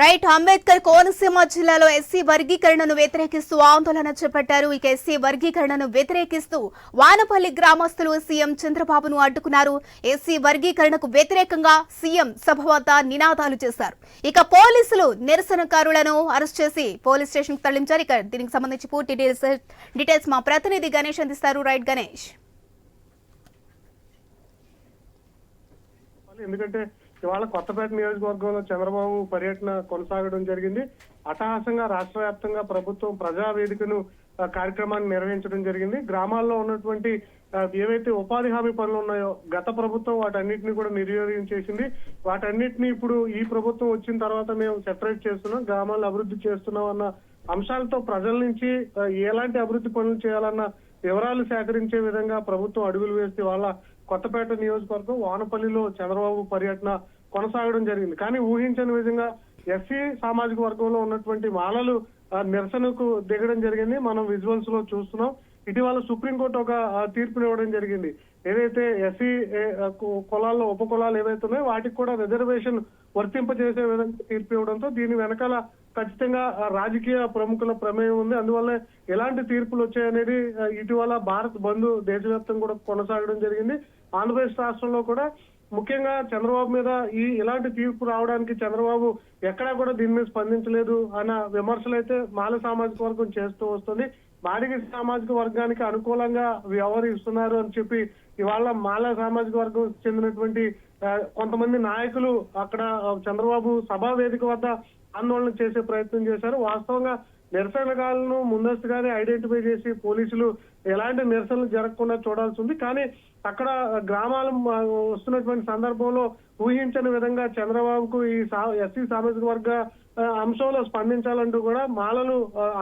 Right Ambedkar Konaseema జిల్లాలో SC వర్గీకరణను వ్యతిరేకిస్తూ ఆందోళన చేపట్టారు. ఇక ఎస్సీ వర్గీకరణను వ్యతిరేకిస్తూ వానపల్లి గ్రామస్తులు సీఎం చంద్రబాబును అడ్డుకున్నారు. ఎస్సీ వర్గీకరణకు వ్యతిరేకంగా సీఎం సభ వద్ద నినాదాలు చేశారు. ఇక పోలీసులు నిరసనకారులను అరెస్ట్ చేసి పోలీస్ స్టేషన్ తరలించారు. ఇక దీనికి సంబంధించి పూర్తి డీటెయిల్స్ మా ప్రతినిధి గణేష్ అందిస్తారు. రైట్ గణేష్. ఎందుకంటే ఇవాళ కొత్తపేట నియోజకవర్గంలో చంద్రబాబు పర్యటన కొనసాగడం జరిగింది. అట్టహాసంగా రాష్ట్ర వ్యాప్తంగా ప్రభుత్వం ప్రజా వేదికను కార్యక్రమాన్ని నిర్వహించడం జరిగింది. గ్రామాల్లో ఉన్నటువంటి ఏవైతే ఉపాధి హామీ పనులు ఉన్నాయో గత ప్రభుత్వం వాటన్నిటిని కూడా నిర్వీర్యం చేసింది. వాటన్నిటిని ఇప్పుడు ఈ ప్రభుత్వం వచ్చిన తర్వాత మేము సెపరేట్ చేస్తున్నాం గ్రామాలను అభివృద్ధి చేస్తున్నాం అన్న అంశాలతో ప్రజల నుంచి ఎలాంటి అభివృద్ధి పనులు చేయాలన్న వివరాలు సేకరించే విధంగా ప్రభుత్వం అడుగులు వేస్తే వాళ్ళ కొత్తపేట నియోజకవర్గం వానపల్లిలో చంద్రబాబు పర్యటన కొనసాగడం జరిగింది. కానీ ఊహించని విధంగా ఎస్సీ సామాజిక వర్గంలో ఉన్నటువంటి మాలలు నిరసనకు దిగడం జరిగింది. మనం విజువల్స్లో చూస్తున్నాం. ఇటీవల సుప్రీంకోర్టు ఒక తీర్పునివ్వడం జరిగింది. ఏదైతే ఎస్సీ కులాల్లో ఉప కులాలు ఏవైతే ఉన్నాయో వాటికి కూడా రిజర్వేషన్ వర్తింపజేసే విధంగా తీర్పు ఇవ్వడంతో దీని వెనకాల ఖచ్చితంగా రాజకీయ ప్రముఖుల ప్రమేయం ఉంది. అందువల్ల ఎలాంటి తీర్పులు వచ్చాయనేది ఇటీవల భారత్ బంద్ దేశవ్యాప్తంగా కూడా కొనసాగడం జరిగింది. ఆంధ్రప్రదేశ్ రాష్ట్రంలో కూడా ముఖ్యంగా చంద్రబాబు మీద ఈ ఇలాంటి తీర్పు రావడానికి చంద్రబాబు ఎక్కడా కూడా దీని మీద స్పందించలేదు అన్న విమర్శలు అయితే మాల సామాజిక వర్గం చేస్తూ వస్తుంది. మాదిగ సామాజిక వర్గానికి అనుకూలంగా వ్యవహరిస్తున్నారు అని చెప్పి ఇవాళ మాల సామాజిక వర్గం చెందినటువంటి కొంతమంది నాయకులు అక్కడ చంద్రబాబు సభా వేదిక వద్ద ఆందోళన చేసే ప్రయత్నం చేశారు. వాస్తవంగా నిరసనకాలను ముందస్తుగానే ఐడెంటిఫై చేసి పోలీసులు ఎలాంటి నిరసనలు జరగకుండా చూడాల్సి ఉంది. కానీ అక్కడ గ్రామాలు వస్తున్నటువంటి సందర్భంలో ఊహించని విధంగా చంద్రబాబుకు ఈ ఎస్సీ సామాజిక వర్గ అంశంలో స్పందించాలంటూ కూడా మాలలు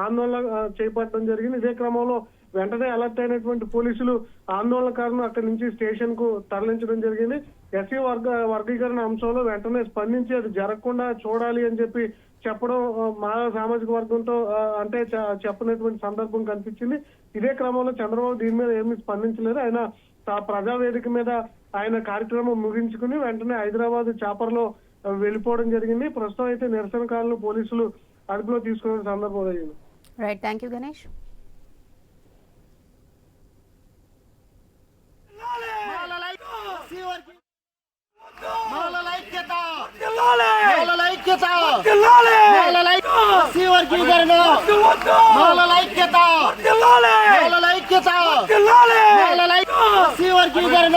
ఆందోళన చేపట్టడం జరిగింది. ఇదే క్రమంలో వెంటనే అలర్ట్ అయినటువంటి పోలీసులు ఆందోళనకారులను అక్కడి నుంచి స్టేషన్కు తరలించడం జరిగింది. ఎస్సీ వర్గ వర్గీకరణ అంశంలో వెంటనే స్పందించి అది జరగకుండా చూడాలి అని చెప్పి చెప్పడం మా సామాజిక వర్గంతో అంటే చెప్పనటువంటి చెప్పినటువంటి సందర్భం కనిపించింది. ఇదే క్రమంలో చంద్రబాబు దీని మీద ఏమీ స్పందించలేదు. ఆయన ప్రజావేదిక మీద ఆయన కార్యక్రమం ముగించుకుని వెంటనే హైదరాబాద్ చాపర్లో వెళ్ళిపోవడం జరిగింది. ప్రస్తుతం అయితే నిరసనకారులు పోలీసులు అదుపులో తీసుకునే సందర్భం జరిగింది రైట్ థ్యాంక్ యూ గణేష్ ఐక్యత. వర్గీకరణ ఐక్యత ఐక్యత వర్గీకరణ